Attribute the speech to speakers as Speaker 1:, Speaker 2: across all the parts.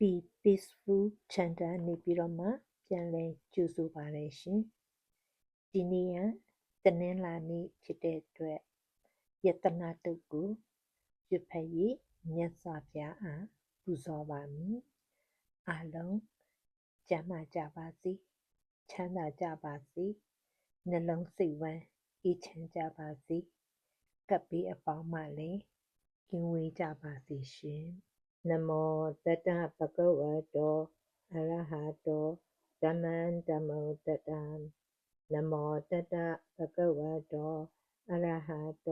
Speaker 1: Be Peaceful Channel နေပြီးတော့မှပြန်လည်ကြိုဆိုပါရရှင်။ဒီနေ့ကတနင်္လာနေ့ဖြစ်တဲ့အတွက်ယတနာတုတ်ကိုရွတ်ဖတ်ရေးမြတ်စွာဘုရားအားပူဇော်ပါမည်။အားလုံးကျမ်းမာကြပါစေ။ချမ်းသာကြပါစေ။နှလုံးစိတ်ဝမ်းအေးချမ်းကြပါစေ။ကပ်ဘေးအပေါင်းမှလည်းကင်းဝေးကြပါစေရှင်။ นะโมตัสสาภะคะวะโต อะระหะโตสัมมาสัมพุทธัสสะนะโมตัสสาภะคะวะโต อะระหะโต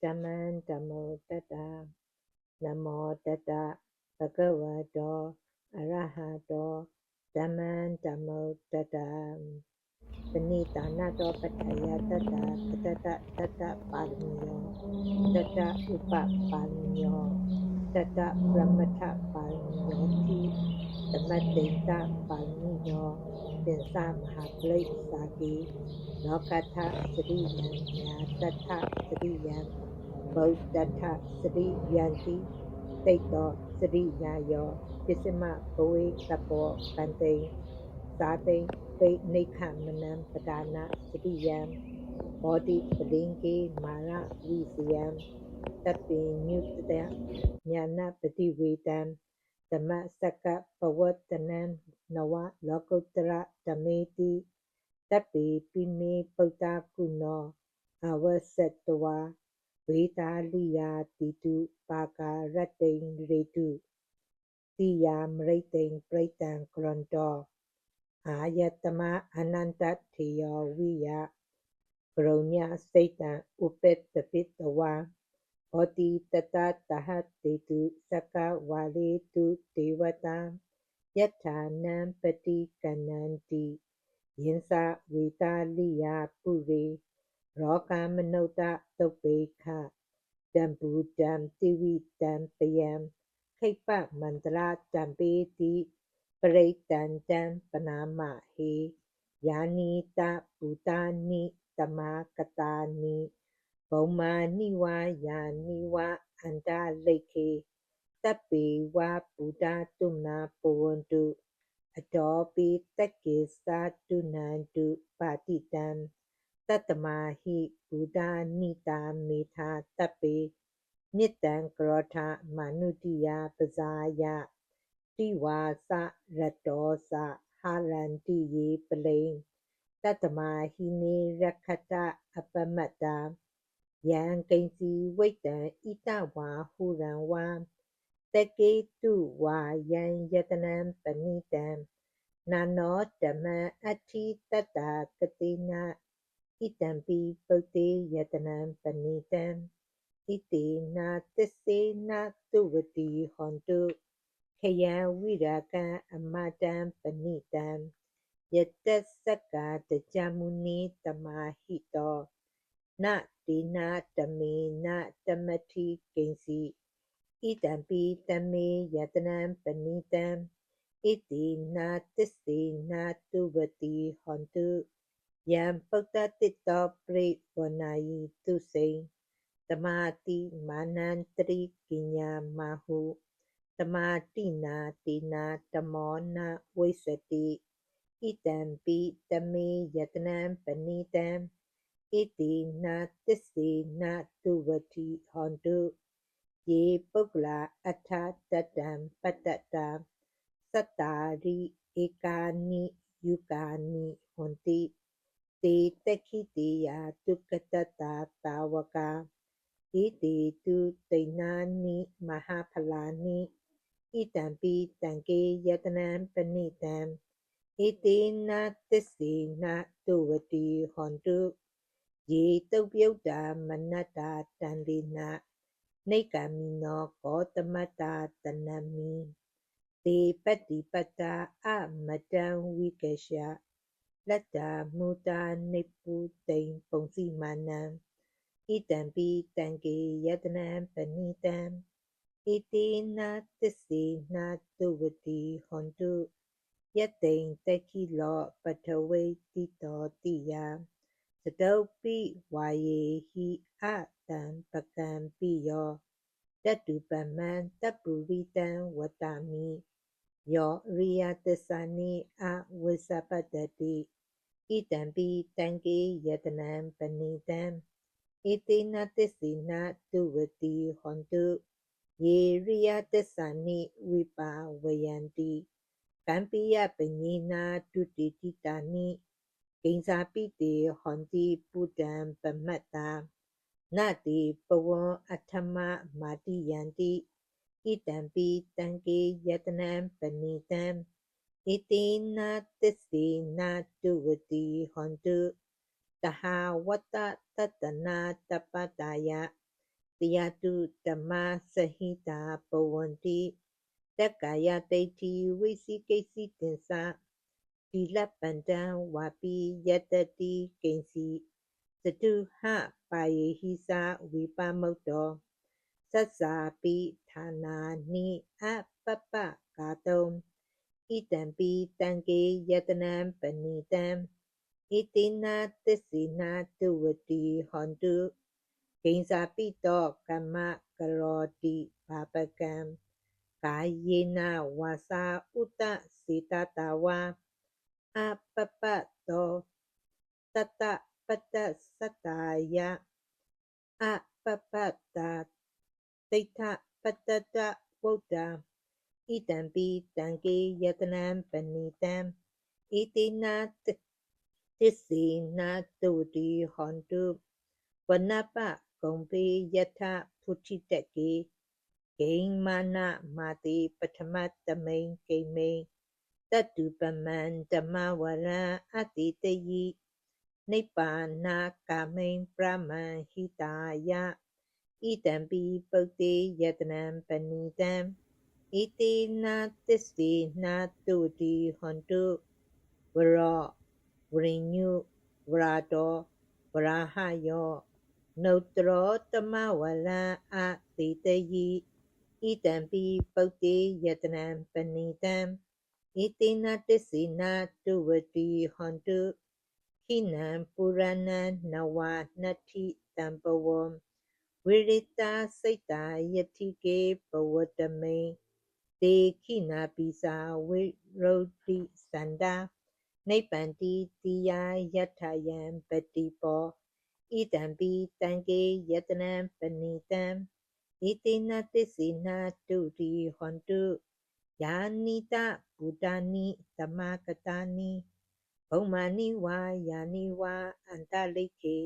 Speaker 1: สัมมาสัมพุทธัสสะนะโมตัสสาภะคะวะโต อะระหะโตสัมมาสัมพุทธัสสะปณิตานาโตปัจจยาตตาตตะตตะปัญโยตตะอุปปัญโย သမ္ဗုဒ္ဓံပဏိတာနတောပတ္ထယတတ္တပတ္တတတ္တပါရမီယောတတ္တဥပပါရမီယောတတဗြဟ္မထပါရမီယောတိသမတ္တိတပါရမီယောသင်္သမဟာပလိစ္ဆာတိလောကထသတိယံညာတထသတိယံဗုဒ္ဓထသတိယံတိတိတ်တော်သတိညာယောပစ္စမဘဝေသဘောကံတိသာတိပိနိခမနံပဒါနာသတိယံဘောတိပလင်ကေမာရဝိစယံ တပ္ပိညုတတညာနာပတိဝေတံဓမ္မစကပဝတ္တနံနဝလောကုတ္တရဓမေတိတပ္ပိပိမေပုတ္တကုနောအဝသတ္တဝါဝေတာလိယာတိတုပါကာရတ္တိံရေတုတိယာမရိတ္တိံပရိတံကရန္တောအာယတမအနန္တထေယောဝိယကရုညစိတ်တံဥပတ္တပိတဝါ ဟောတိတတတဟတေတုသက္ကဝါလေတုဒေဝတာယထာနံပတိကဏန္တိယင်္စဝေတာလိယပုရေရောကမနုဿတုပ္ပေခတံဘူတံတိဝိတံပယံခိပ္ပမန္တရတံပေတိပရိတံတံပနာမဟေယာနိတဘူတာနိတမကတာနိ ဘုံမာနိဝါယာနိဝါအန္တလိက္ခေတပ္ပေဝါဗုဒ္ဓ ယပဇာယတိဝါစရတောစဟာရန္တိယေပလိံတတ္တမဟိနေရခတအပမတ္တာယံကိဉ္စီဝိတံဣတဝါဟုရံဝါတကေတုဝါယံယတနံပဏိတံနာနောဓမ္မအဋ္ဌိတတ္တာကတိနာဣတံပိပုတ်တေယတနံပဏိတံဣတိနာသစ္စေနာတုဝတိဟောန္တုခယံဝိရာကံအမတံပဏိတံယတသက္ကာတကြမုနိတမဟိတောန တေနာတမေနတမတိကိဉ္စီဣတံပိတမေယတနံပဏိတံဣတိနာသစ္စေနာတုဝတိဟောန္တုယံပုတ္တတိတောပရိဝနာယိတုစိံတမာတိမာနန္တရိကိညာမဟုတမာတိနာတိနာတမောနဝိစတိဣတံပိတမေယတနံပဏိတံ ဣတိနာသစ္စေနာတုဝတိဟောန္တုယေပုဂ္ဂလာအဋ္ဌတတံပတ္တတံသတ္တာရိဧကာနိယုကာနိဟောန္တိတေတက္ခိတေယတုကတတ္တာတာဝကာဣတိတုတိဏ္ဏာနိမဟာဖလာနိဣတံပိတံကေယတနံပဏိတံဣတိနာသစ္စေနာတုဝတိဟောန္တုယေ တုတ်ပြုတ်တာမနတ္တာတံလေနနေကံမိနောကောတမတ္တာတနမိတေပတ္တိပတ္တာအမတံဝိကရှလတ္တာမူတာနိပုတိံပုံစီမာနံဣတံပိတံကေယတနံပဏိတံဣတိနာသစ္စေနာတုဝတိဟောန္တုယတိံတခိလောပထဝေတိတောတိယ သတုပ္ပိဝါယေဟိအတံပကံပိယောတတုပမံတပုရိတံဝတ္တမိယောရိယသစ္စာနိအဝိသပတ္တတိဣတံပိတံကေယတနံပဏိတံဧတေနသစ္စေနတုဝတိဟောတုယေရိယသစ္စာနိဝိပါဝယန္တိကံပိယပညေနာတုတိတိတာနိ ကိဉ္စာပိတေဟောတိပုတံပမတ္တာနတိပဝံအထမမာတိယန္တိဣတံပိတံကေယတနံပဏိတံဣတိနာသစ္စေနာတုဝတိဟောတုတဟဝတ္တတတနာတပတ္တယတယတုဓမ္မစဟိတာပဝန္တိတက္ကာ ယတိဋ္ဌိဝိသိကိစီတင်္စသီလပန္တံဝါပိယတ္တတိကိဉ္စီစတုဟပါယေဟိသဝိပမုတ်တောသစ္စာပိ ဌာနာနိအပပ္ပကာတုံဣတံပိတံကေယတနံပဏိတံဣတိနာသစ္စေနာတုဝတိဟောန္တုဂိဉ္စာပိတောကမ္မကရောတိဘာပကံကာယေနဝါစာဥတ္တစေတတဝါအပပ္ပတောတတပတ္တစတ္တာယအပပ္ပတာဒိဋ္ဌပတ္တတဝုဒ္ဓဣတံပိတံကေယတနံပဏိတံဣတိနာသစ္စေနာတုတိဟောန္တုဝနပဂုံပေယထဖုတိတကေဂိမာနမာတိပထမတမိန်ဂိမိန်တတုပမံဓမ္မဝရံအတိတယိနိဗ္ဗာနာကာမိန်ပရမံဟိတာယဣတံပိပုတ်တိယတနံပဏိတံဣတိနာသစ္စေနာတုတိဟွန်တုဝရောဝရိညုဝရာတောဝရာဟယောနုတရောတမဝလံအတိတယိဣတံပိပုတ်တိယတနံပဏိတံ ဣတိနာသစ္စေနာတုဝတိဟွန်တုခိနံပုရဏံနဝနတ္ထိတံပဝံဝိရိတာစိတ်တာယတိကေဘဝတမိန်တေခိနာပိစာဝိရုဒ္ဓိစန္ဒာနိဗ္ဗန္တိတိယယထယံပတိပောဣတံပိတံကေယတနံပဏိတံဣတိနသစ္စေနတုတိဟွန်တု ယာနိတဗုဒ္ဓနိသမကတာနိဘုံမာနိဝါယာနိဝါအန္တလိခေ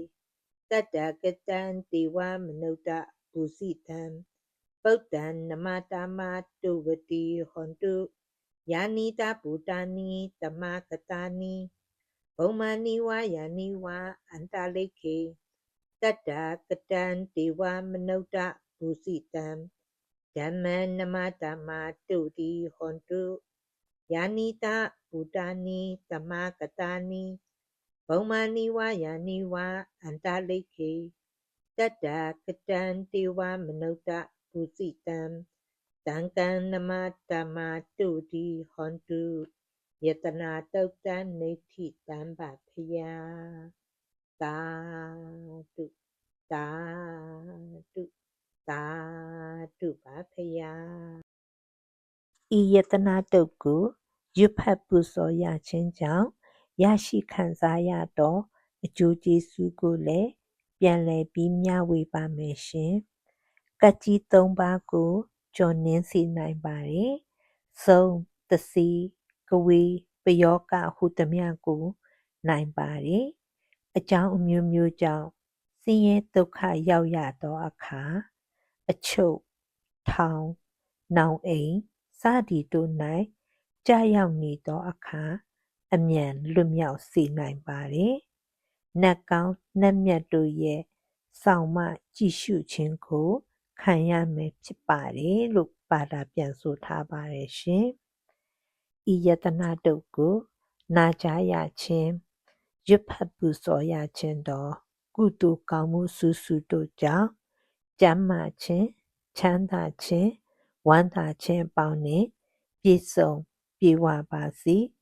Speaker 1: တတ္တကတံတေဝမနုဿပုစိတံပုတ္တံနမတာမတုဝတိဟွန်တုယာနိတဗုဒ္ဓနိသမကတာနိဘုံမာနိဝါယာနိဝါအန္တလိခေတတ္တကတံတေဝမနုဿပုစိတံ ဓမ္မနမတာမတုတိဟွန်တုယာနိတဗုဒ္ဓနိသမကတာနိဘုံမာနိဝါယာနိဝါအန္တလိခေတတ္တကတံတေဝမနုဿပုစိတံတံကံနမတမတုတိဟွန်တုယတနာတုတ်တံနေတိတံပါဖယသာတုသာတု သာတုပါဖယဤယတနာတုတ်ကိုရွတ်ဖတ်ပူဇော်ရခြင်းကြောင့်ရရှိခံစားရသောအကျိုးကျေးဇူးကိုလည်းပြန်လည်ပြီးမျှဝေပါမယ်ရှင်။ကတ်ကြီး၃ပါးကိုကျော်နင်းစေနိုင်ပါတယ်။စုံတစီကဝေပယောကဟုသမျှကို နိုင်ပါတယ်။အကြောင်းအမျိုးမျိုးကြောင့်ဆင်းရဲဒုက္ခရောက်ရသောအခါ အချုပ်ထောင်နောင်အိမ်စသည်တို့၌ကြာရောက်နေသောအခါအမြန်လွတ်မြောက်စေနိုင်ပါတယ်။နတ်ကောင်းနတ်မြတ်တို့ရဲ့ဆောင်မကြည့်ရှုခြင်းကိုခံရမယ်ဖြစ်ပါတယ်လို့ပါတာပြန်ဆိုထားပါတယ်ရှင်။ဤယတနာတုတ်ကို နာကြားရခြင်းရွတ်ဖတ်ပူဇော်ရခြင်းတော်ကုသိုလ်ကောင်းမှုစုစုတို့ကြောင့် ကျမ်းမာခြင်းချမ်းသာခြင်းဝမ်းသာခြင်းအပေါင်းနှင့်ပြည့်စုံပြေဝပါစေ။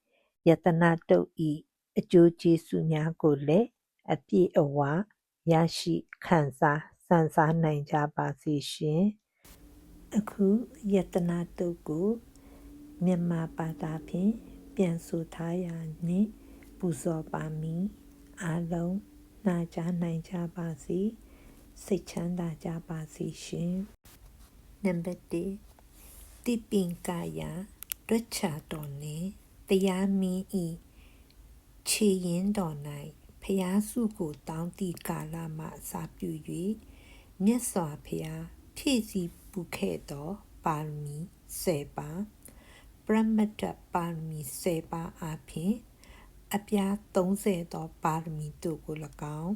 Speaker 1: ယတနာတုတ်ဤအကျိုးကျေးဇူးများကိုလည်းအပြည့်အဝရရှိခံစားစံစားနိုင်ကြပါစေရှင်အခုယတနာတုတ်ကိုမြန်မာဘာသာဖြင့်ပြန်ဆိုထားရာနှင့်ပူဇော်ပါမည်အားလုံးနာကြားနိုင်ကြပါစေ စိတ်ချမ်းသာကြပါစေရှင်နံပါတ်1တိပင်ကာယတွက်ချတော်နှင့်တရားမင်းဤခြေရင်တော်၌ဖျားစုကိုတောင်းတိကာလမှအစာပြု၍မြတ်စွာဘုရားဖြည့်ဆည်းပူခဲ့သောပါရမီ10ပါးပရမတ္တပါရမီ10ပါးအပြင်အပြား30သောပါရမီတို့ကို၎င်း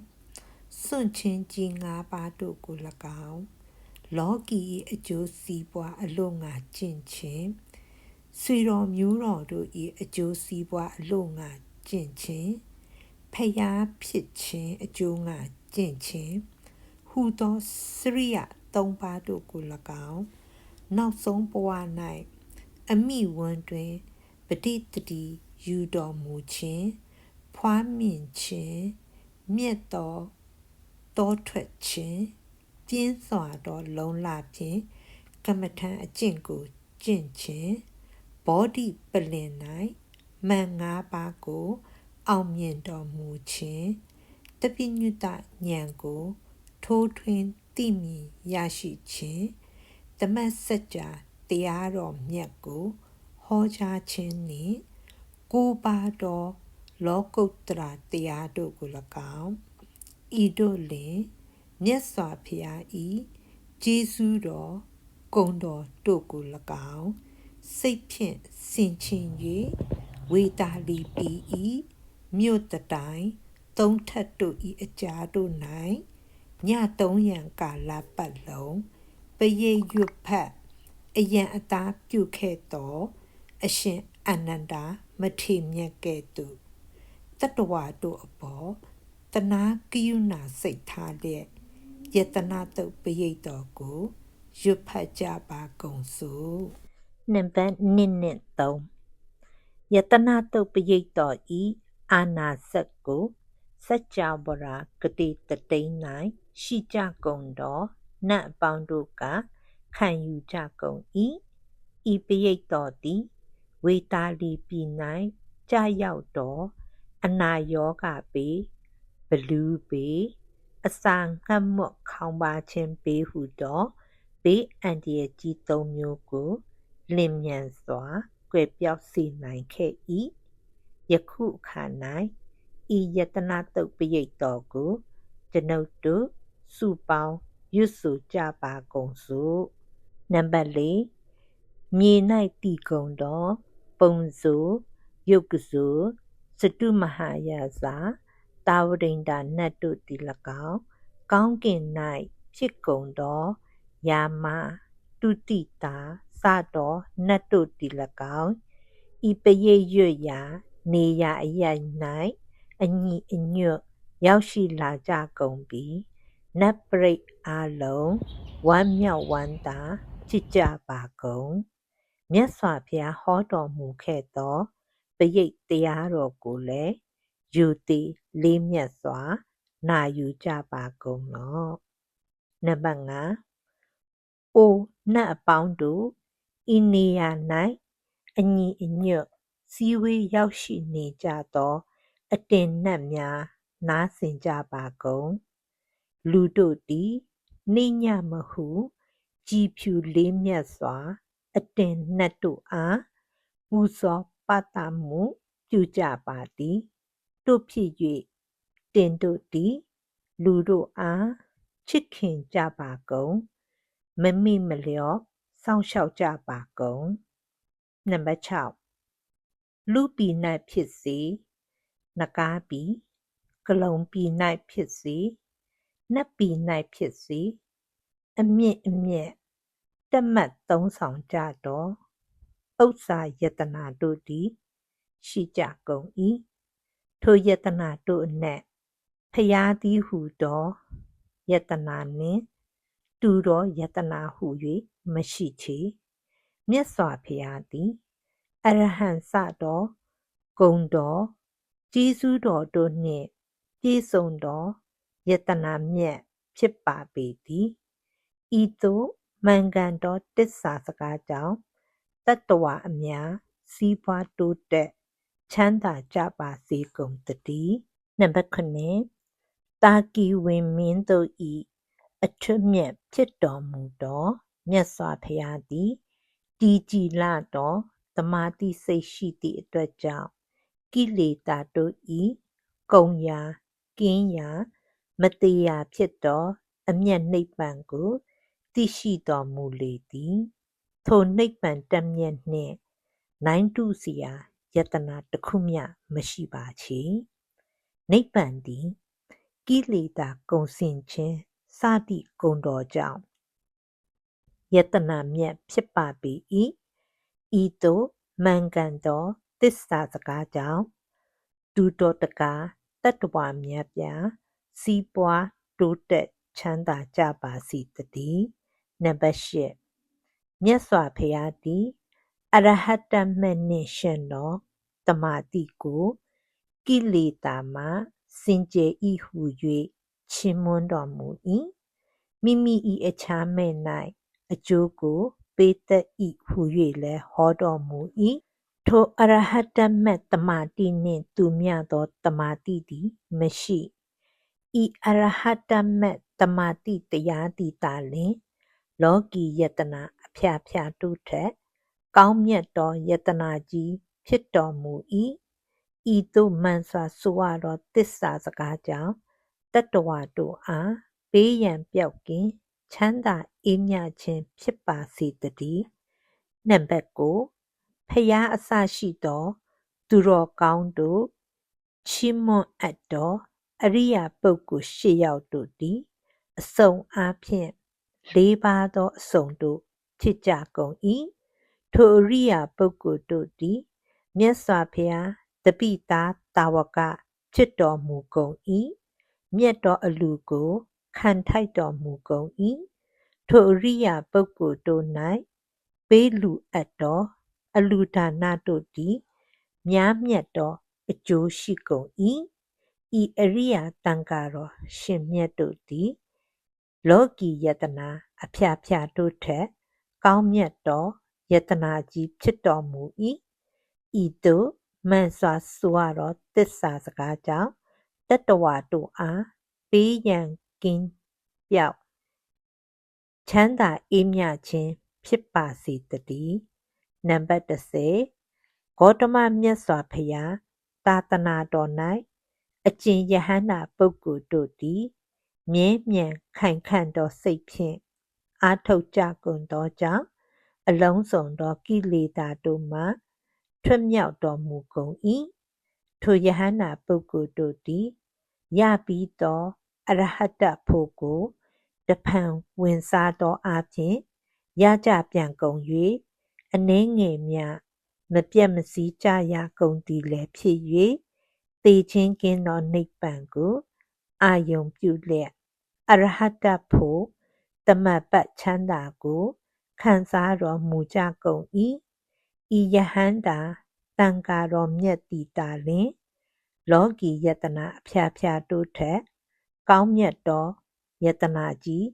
Speaker 1: စွန့်ချင်းကြီး5ပါးတို့ကို၎င်းလောကီ၏အကျိုးစီးပွားအလို့ငါကျင့်ခြင်းဆွေတော်မျိုးတော်တို့၏အကျိုးစီးပွားအလို့ငါကျင့်ခြင်းဖျားဖြစ်ခြင်းအကျိုးငါကျင့်ခြင်းဟူသောစရိယသုံးပါးတို့ကို၎င်းနောက်ဆုံးဘဝ၌အမိဝန်းတွင်ပဋိတတိယူတော်မူခြင်းဖွားမြင်ခြင်းမြတ်သော တောထွက်ခြင်းပြင်းစွာသောလုံလဖြင့်ကမ္မထံအကျင့်ကိုကျင့်ခြင်းဘောဓိပလင်၌မန်၅ပါးကို အောင်မြင်တော်မူခြင်းတပိညုတဉာဏ်ကို ထိုးထွင်းသိမြင်ရရှိခြင်းတမတ်စัจ जा တရားတော်မြတ်ကိုဟောကြားခြင်းနှင့်ကိုးပါးသောလောကုတ္တရာတရားတို့ကို၎င်း ဤတို့လင်မြတ်စွာဘုရားဤကျေးဇူးတော်ဂုဏ်တော်တို့ကို၎င်းစိတ်ဖြင့်ဆင်ခြင်၍ဝေတာလီပီဤမြို့တတိုင်သုံးထပ်တို့ဤအကြားတို့၌ညသုံးရန်ကာလပတ်လုံးပရိတ်ရွတ်ဖတ်အယံအသားပြုခဲ့သောအရှင်အနန္ဒာမထေမြတ်ကဲ့သို့တတဝါတို့အပေါ်တ နာကိယုနာစိတ်ထားလျက်ယတနာတုတ်ပရိတ်တော်ကိုရွတ်ဖတ်ကြပါကုန်စို့နံပါတ်1နဲ့3ယတနာတုတ်ပရိတ်တော်ဤအာနာစက်ကိုစัจ java ရာဂတိတတိန်၌ရှိကြကုန်သောနတ်အပေါင်းတို့ကခံယူကြကုန်၏ဤပရိတ်တော်သည်ဝေတာလီပြည်၌ကြာရောက်သောအနာယောဂပေ ဘလူးပေအစာငတ်မွတ်ခေါင်းပါခြင်းပေဟုသောဘေးအန္တရာယ်ကြီးသုံးမျိုးကိုလင်မြန်စွာကွယ်ပြောက်စေနိုင်ခဲ့၏ယခုအခါ၌ဤယတနာတုတ်ပရိတ်တော်ကိုကျွန်ုပ်တို့စုပေါင်းရွတ်ဆိုကြပါကုန်စို့နံပါတ်၄မြေ၌တည်ကုန်သော ပုံစိုးယုတ်ကစိုးစတုမဟာယာစာ တာဝရိန္ဒာနတ်တို့သည်၎င်းကောင်းကင်၌ဖြစ်ကုန်သောယာမတုတိတာစသောနတ်တို့သည်၎င်းဤပရိတ်ရွတ်ရာနေရာအရ၌အညီအညွတ်ရောက်ရှိလာကြကုန်ပြီနတ်ပရိတ်အားလုံးဝမ်းမြောက်ဝမ်းသာဖြစ်ကြပါကုန်မြတ်စွာဘုရားဟောတော်မူခဲ့သောပရိတ်တရားတော်ကိုလည်း ယူသည်လေးမြတ်စွာနာယူကြပါကုန်လော့နံပါတ်5အိုနတ်အပေါင်းတို့ဤနေရာ၌အညီအညွတ်စည်းဝေးရောက်ရှိနေကြသော အတင်နတ်များနားဆင်ကြပါကုန်လူတို့သည်နေညမဟုကြည်ဖြူလေးမြတ်စွာ အတင်နတ်တို့အားပူဇော်ပတမှုပြုကြပါသည် တို့ဖြစ်၍တင်တို့သည်လူတို့အားချစ်ခင်ကြပါကုန်မမိမလျော့စောင့်ရှောက်ကြပါကုန်နံပါတ်6လူပီ၌ဖြစ်စေနကားပီကလုံပီ၌ဖြစ်စေနတ်ပီ၌ဖြစ်စေအမြင့်အမြင့်တမတ်သုံးဆောင်ကြတော့ဥစ္စာယတနာတို့သည်ရှိကြကုန်၏ ထိုယတနာတို့အနက်ဖျားသည်ဟုသောယတနာနှင့်တူသောယတနာဟု၍မရှိချေမြတ်စွာဘုရားသည်အရဟံစသောဂုံတော်ကျေးဇူးတော်တို့နှင့်ပြည့်စုံသောယတနာမြတ်ဖြစ်ပါပေသည်ဤသို့မှန်ကန်သောတစ္ဆာစကားကြောင့်တတတ္တဝါအများစီးပွားတိုးတက် ချမ်းသာကြပါစေကုန်သတည်းနံပါတ်9တာကီဝင်မင်းတို့ဤအထွတ်မြတ်ဖြစ်တော်မူသောမြတ်စွာဘုရားသည်တည်ကြည်လာတော်တမာတိစိတ်ရှိသည့်အတွက်ကြောင့်ကိလေသာတို့ဤကုံရာကင်းရာမတေရာဖြစ်သောအမျက်နှိပ်ပံကိုသိရှိတော်မူလေသည်ထိုနှိပ်ပံတမျက်နှင့်နိုင်တုစရာ ယတနာတစ်ခုမျှမရှိပါချေနိဗ္ဗာန်သည်ကိလေသာကုံစင်ခြင်းစသည့်ဂုဏ်တော်ကြောင့်ယတနာမြတ်ဖြစ်ပါပေ၏ဤသို့မှန်ကန်သောသစ္စာစကားကြောင့်ဒုတော်တကာတတ္တဝမြတ်ပြစီးပွားတိုးတက်ချမ်းသာကြပါစေတည်းနံပါတ်၈မြတ်စွာဘုရားသည် အရဟတမတ်နှင့်ရှင်သောတမာတိကိုကိလေသာမှစင်ကြယ်၏ဟု၍ချီးမွမ်းတော်မူ၏မိမိ၏အခြားမဲ့၌အကျိုးကိုပေးတတ်၏ဟု၍လည်းဟောတော်မူ၏ထိုအရဟတမတ်တမာတိနှင့်တူမျှသောတမာတိသည်မရှိဤအရဟတမတ်တမာတိတရားသည်သာလျှင်လောကီယတနာအဖျားဖျားတုထက် ကောင်းမြတ်သောယတနာကြီးဖြစ်တော်မူ၏ဤသို့မှန်စွာဆိုရသောတစ္ဆာစကားကြောင့်တတ္တဝါတို့အားဘေးရန်ပြောက်ကင်းချမ်းသာအေးမြခြင်းဖြစ်ပါစေတည်းနံပါတ်9ဖျားအစရှိသောသူတော်ကောင်းတို့ချီးမွမ်းအပ်သောအရိယာပုဂ္ဂိုလ်၈ယောက်တို့သည်အစုံအားဖြင့်လေးပါးသောအစုံတို့ဖြစ်ကြကုန်၏ ထိုအရိယာပုဂ္ဂိုလ်တို့သည် မြတ်စွာဘုရားတပိသားတာဝကဖြစ်တော်မူကုန်၏မြတ်တော်အလူကိုခံထိုက်တော်မူကုန်၏ထိုအရိယာပုဂ္ဂိုလ်တို့၌ပေးလူအပ်တော်အလူဒါနတို့သည်များမြတ်သောအကျိုးရှိကုန်၏ဤအရိယာတန်ကာတော်ရှင်မြတ်တို့သည်လောကီယတနာအဖျားဖျားတို့ထက် ကောင်းမြတ်သော ယတနာကြီးဖြစ်တော်မူ၏ဤသို့မှန်စွာဆိုရသောသစ္စာစကားကြောင့်တတ္တဝါတို့အားပေးရန်ကင်းပြောက်ချမ်းသာအေးမြခြင်းဖြစ်ပါစေတည်းနံပါတ်30ဂေါတမမြတ်စွာဘုရားသာသနာတော်၌အကျင့်ယဟန္တာပုဂ္ဂိုလ်တို့သည်မြဲမြံခိုင်ခန့်သောစိတ်ဖြင့်အာထုတ်ကြကုန်သောကြောင့် အလုံးစုံသောကိလေသာတို့မှထွက်မြောက်တော်မူကုန်၏ထိုယဟန္တာပုဂ္ဂိုလ်တို့သည်ရပြီးသောအရဟတဖို့ကိုတဖန်ဝင်စားသောအပြင်ရကြပြန်ကုန်၍အနှဲငယ်မြမပြတ်မစည်းကြရကုန်သည်လည်းဖြစ်၍သေချင်းကင်းသောနိဗ္ဗာန်ကိုအာယုံပြုလျက်အရဟတဖို့တမတ်ပတ်ချမ်းသာကို ခံစားတော်မူကြကုန်၏ဤယဟန္တာတန်ကာတော်မြတ်တီတာလင်လောကီယတနာအဖျားဖျားတို့ထက်ကောင်းမြတ်သောယတနာကြီး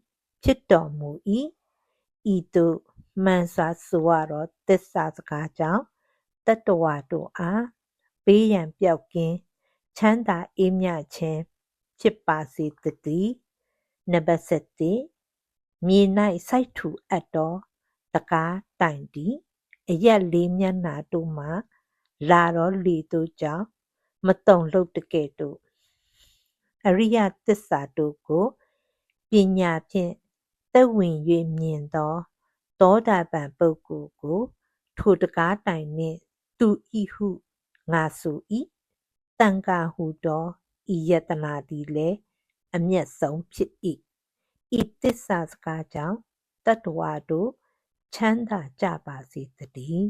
Speaker 1: ဖြစ်တော်မူ၏ဤသို့မှန်စွာဆိုရသောသစ္စာစကားကြောင့်တတ္တဝါတို့အားဘေးရန်ပြောက်ကင်းချမ်းသာအေးမြခြင်းဖြစ်ပါစေတည်းနံပါတ်7မြေ၌စိုက်ထူအပ်သော တကားတိုင်သည်အရက်လေးမျက်နာတို့မှလာတော့လေတို့ကြောင့်မတုံလှုပ်တကဲ့သို့အရိယသစ္စာတို့ကိုပညာဖြင့်သက်ဝင်၍မြင်သောသောတာပန်ပုဂ္ဂိုလ်ကို ထိုတကားတိုင်နှင့်သူဤဟုငါဆို၏တန်ကာဟုသောဤယတနာသည်လည်းအမျက်ဆုံးဖြစ်၏ဤသစ္စာစကားကြောင့်တတ္တဝါတို့ ချမ်းသာကြပါစေတည်း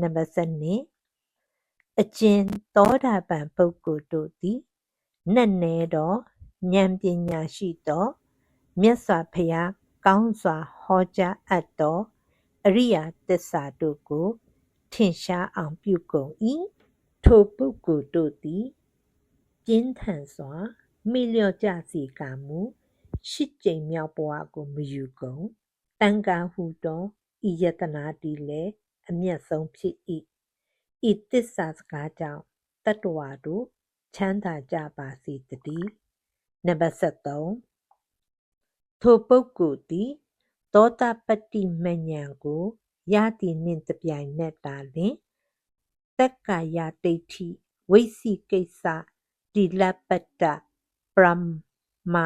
Speaker 1: နံပါတ်7အကျဉ်သောတာပန်ပုဂ္ဂိုလ်တို့သည်နက်နဲသောဉာဏ်ပညာရှိသောမြတ်စွာဘုရားကောင်းစွာဟောကြားအပ်သောအရိယာသစ္စာတို့ကိုထင်ရှားအောင်ပြုကုန်၏ထိုပုဂ္ဂိုလ်တို့သည်ပြင်းထန်စွာမိလျော့ကြစီကမူရှစ်ကြိမ်မြောက်ဘဝကိုမယူကုန် တန်ကာဟုသောဤယတနာတီလည်းအမျက်ဆုံးဖြစ်၏ဤတစ္ဆာစကားကြောင့်တတ္တဝါတို့ချမ်းသာကြပါစေတည်းနံပါတ်73ထိုပုဂ္ဂိုလ်သည်သောတာပတ္တိမဉ္ဇဉ်ကိုရသည်နှင့်တပြိုင်နက်တာလျှင်တက္ကာယဒိဋ္ဌိဝိသိကိစ္စတိလပတ္တပရမ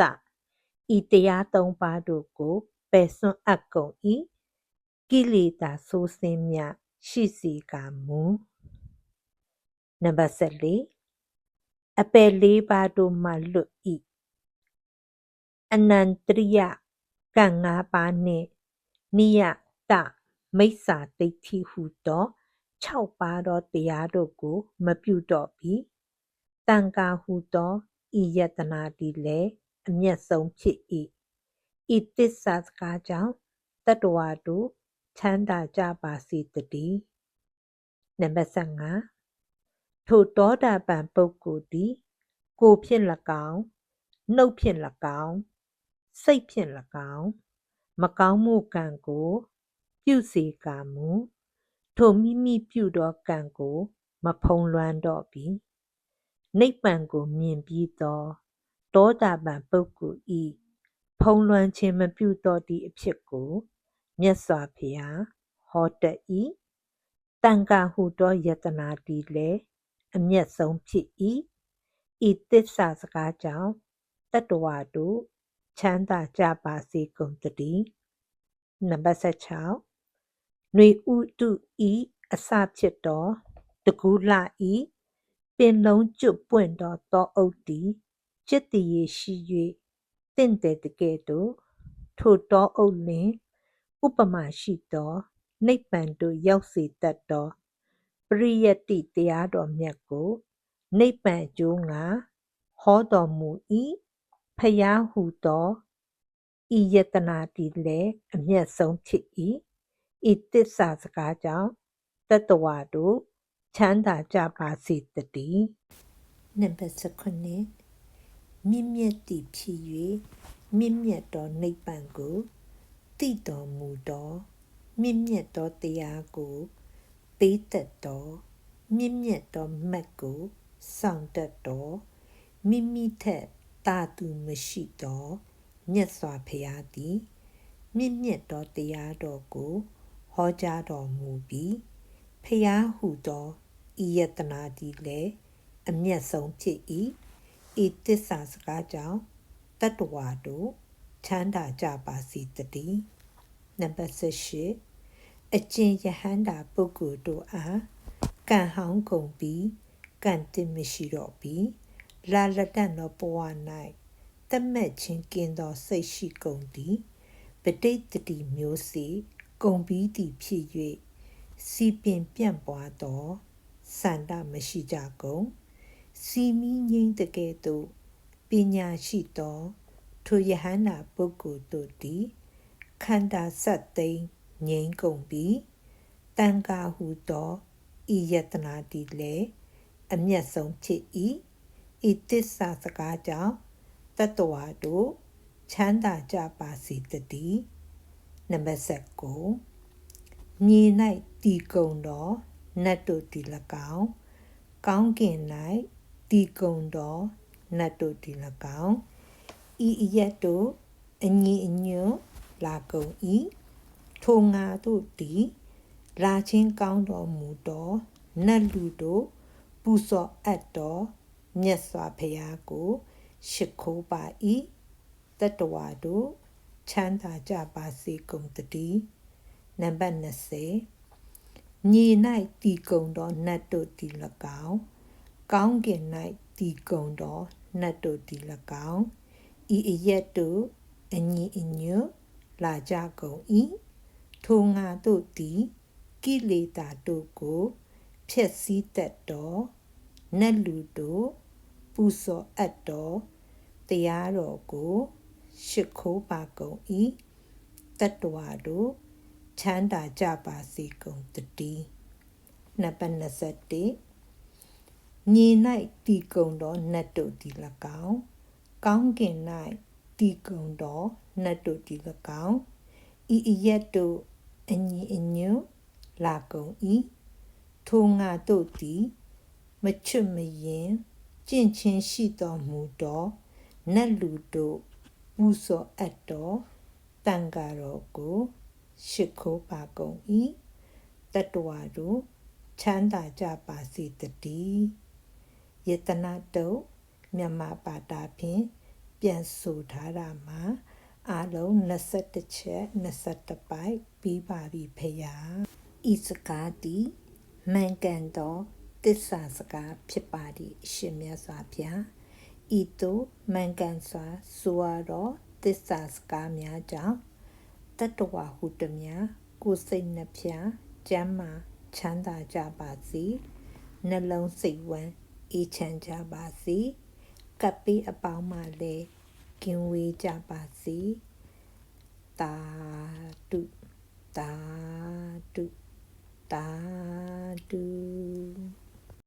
Speaker 1: တဤတရားသုံးပါးတို့ကို ပယ်စွန့်အပ်ကုန်၏ကိလေသာဆိုးစင်းမြရှိစေကမူနံပါတ်14အပယ်လေးပါးတို့မှလွတ်၏အနန္တရိယကံ၅ပါးနှင့်နိယတမိစ္ဆာဒိဋ္ဌိဟုသော6ပါးသောတရားတို့ကို မပြုတော့ပြီတန်ကာဟုသောဤယတနာသည်လည်းအမျက်ဆုံးဖြစ်၏ ဤတစ္ဆာစကားကြောင့်တတ္တဝါတို့ချမ်းသာကြပါစေတည်းနံပါတ်15ထိုတောတာပန်ပုဂ္ဂိုလ်သည် ကိုယ်ဖြင့်၎င်းနှုတ်ဖြင့်၎င်းစိတ်ဖြင့်၎င်းမကောင်းမှုကံကို ပြုစေကာမူထိုမိမိပြုသောကံကို မဖုံးလွှမ်းတော့ပြီနိဗ္ဗာန်ကိုမြင်ပြီးသောတောတာပန်ပုဂ္ဂိုလ်ဤ ဖုံးလွှမ်းခြင်းမပြုတော့သည့်အဖြစ်ကိုမြတ်စွာဘုရားဟောတတ်၏တန်ကာဟုသောယတနာတိလည်းအမျက်ဆုံးဖြစ်၏ဤသစ္စာစကားကြောင့်တတ္တဝါတို့ချမ်းသာကြပါစေကုန်တည်းနံပါတ်16ຫນွေဥတုဤအစဖြစ်သောတကူလဤပင်လုံးကျွတ်ပွင့်သောတောအုပ်သည်จิตတည်ရှိ၍ တင့်တယ်တကဲ့သို့ထိုတောအုပ်လင်ဥပမာရှိသောနိဗ္ဗာန်သို့ရောက်စေတတ်သောပရိယတ္တိတရားတော်မြတ်ကိုနိဗ္ဗာန်အကျိုးငါဟောတော်မူ၏ဖယားဟုသောဤယတနာတိလည်းအမျက်ဆုံးဖြစ်၏ဤတစ္ဆာစကားကြောင့်တတ္တဝါတို့ချမ်းသာကြပါစေတည်းနံပါတ်9 မြင့်မြတ်တည်ဖြစ်၍မြင့်မြတ်သောနိဗ္ဗာန်ကိုသိတော်မူသောမြင့်မြတ်သောတရားကိုပေးတတ်သောမြင့်မြတ်သောမတ်ကိုဆောင်တတ်သောမိမိထက်တာသူမရှိသောမြတ်စွာဘုရားသည်မြင့်မြတ်သောတရားတော်ကိုဟောကြားတော်မူပြီးဖျားဟုသောဤယတနာသည်လည်းအမျက်ဆုံးဖြစ်၏ ဤတစ္ဆာစကားကြောင့်တတ္တဝါတို့ချမ်းသာကြပါစေတည်းနံပါတ်၈အကျင့်ယဟန္တာပုဂ္ဂိုလ်တို့အားကံဟောင်းကုန်ပြီးကံတင်မရှိတော့ပြီးလာလက်တန်သောဘဝ၌တမက်ချင်းကင်းသောစိတ်ရှိကုန်သည်ပဋိတ္တိမျိုးစီကုန်ပြီးသည်ဖြစ်၍စီပင်ပြန့်ပွားသောစန္ဒမရှိကြကုန် စီမီငိမ့်တကယ်သို့ပညာရှိသောထိုယဟန္တာပုဂ္ဂိုလ်တို့သည်ခန္ဓာစက်သိမ်းငြိမ်းကုန်ပြီးတန်ကာဟုသောဤယတနာတိလည်းအမျက်ဆုံးဖြစ်၏ဤတစ္ဆာစကားကြောင့်တတ္တဝါတို့ချမ်းသာကြပါစေတည်းနံပါတ်7မြေ၌တည်ကုံသောနတ်တို့ဒီ၎င်းကောင်းကင်၌ တည်ကုံသောနတ်တို့ဒီ၎င်းဤအရက်တို့အညီအညွတ်လာကုန်၏ထိုငါတို့သည်လာချင်းကောင်းတော်မူသောနတ်လူတို့ပူဇော်အပ်သောမြတ်စွာဘုရားကိုရှ िख ိုးပါ၏တတဝါတို့ချမ်းသာကြပါစေကုန်တည်းနံပါတ်20ညီ၌တည်ကုံသောနတ်တို့တည်၎င်း ကောင်းကင်၌တည်ကုံသောနတ်တို့တည်၎င်းဤအရက်တို့အညီအညွတ်လာကြကုန်၏ထိုငါတို့သည်ကိလေသာတို့ကိုဖျက်ဆီးတတ်သောနတ်လူတို့ပူဇော်အပ်သောတရားတော်ကိုရှ िख ိုးပါကုန်၏တတ္တဝါတို့ချမ်းသာကြပါစေကုန်တည်းနံပါတ်21 ညီ၌တည်ကုံသောနတ်တို့ဒီ၎င်းကောင်းကင်၌တည်ကုံသောနတ်တို့ဒီ၎င်းဤအရက်တို့အညီအညွတ်လာကုန်၏ထိုငါတို့သည်မချွတ်မရင်ကြင့်ချင်းရှိတော်မူသောနတ်လူတို့ပူဇော်အပ်တော်တန်ဃာတော်ကိုရှ िख ိုးပါကုန်၏တတ္တဝါတို့ချမ်းသာကြပါစေတည်း ယေတနာတုတ်မြန်မာပါတာဖြင့်ပြန်ဆိုထားတာမှာအလုံး21ချက်21ပိုက်ပြီးပါပြီဖေယာဤစကားသည်မှန်ကန်သောတစ္ဆာစကားဖြစ်ပါသည်အရှင်မြတ်စွာဘုရားဤသို့မှန်ကန်စွာဆိုရသောတစ္ဆာစကားများကြောင့်တတ္တဝါဟုတည်းများကိုယ်စိတ်နှဖျားကျမ်းမာချမ်းသာကြပါစေနှလုံးစိတ်ဝမ်း အေးချမ်းကြပါစေကပ်ပေးအပေါင်းမှလည်းကင်းဝေးကြပါစေတာတုတာတုတာတု